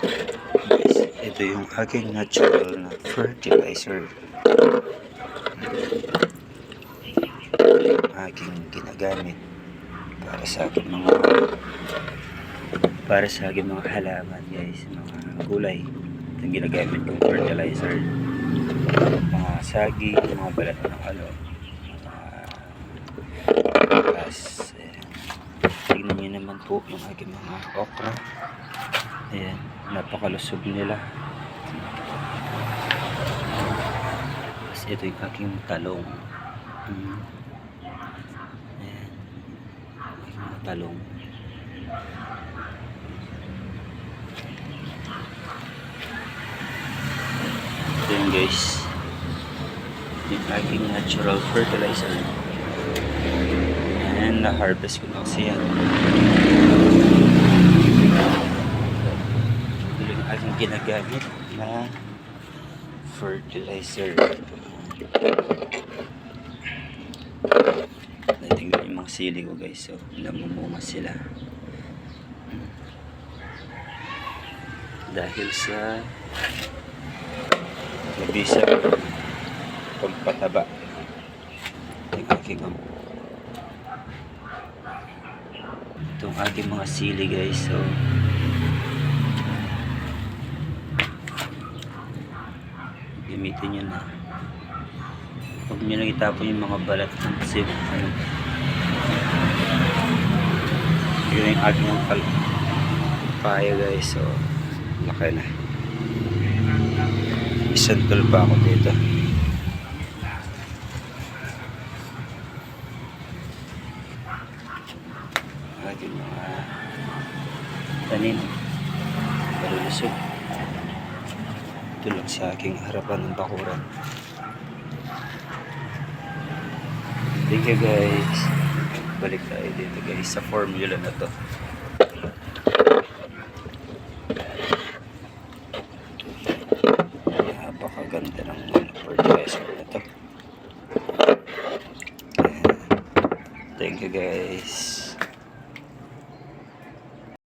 Guys, ito yung aking natural na fertilizer. Yung aking ginagamit para sa aking mga para sa aking mga halaman guys, mga gulay. Yung ginagamit kong fertilizer. Mga saging, mga balat ng ano, mga grass. Ayan. Naman po yung aking mga okra. Ayan, napakalusog nila. Tapos ito yung aking talong. Mm. Ayan. Aking mga talong. Ito yun guys. Yung aking natural fertilizer. And na-harvest ko na kasi yan. Ito yung aking ginagamit na fertilizer. Natingnan yung mga sili ko guys. So, namumunga sila. Dahil sa labisa pagpataba ng aking um, itong aking mga sili guys. So gamitin nyo na. Huwag nyo lang itapon yung mga balat ng sip. Ano? Yun yung aking pal guys. So laki na. Isang tool pa ako dito aking mga tanim. Malulusog ito lang sa aking harapan ng bakuran. Thank you guys. Balik tayo dito guys sa formula na to. Napakaganda ng ano, fertilizer na to. Thank you guys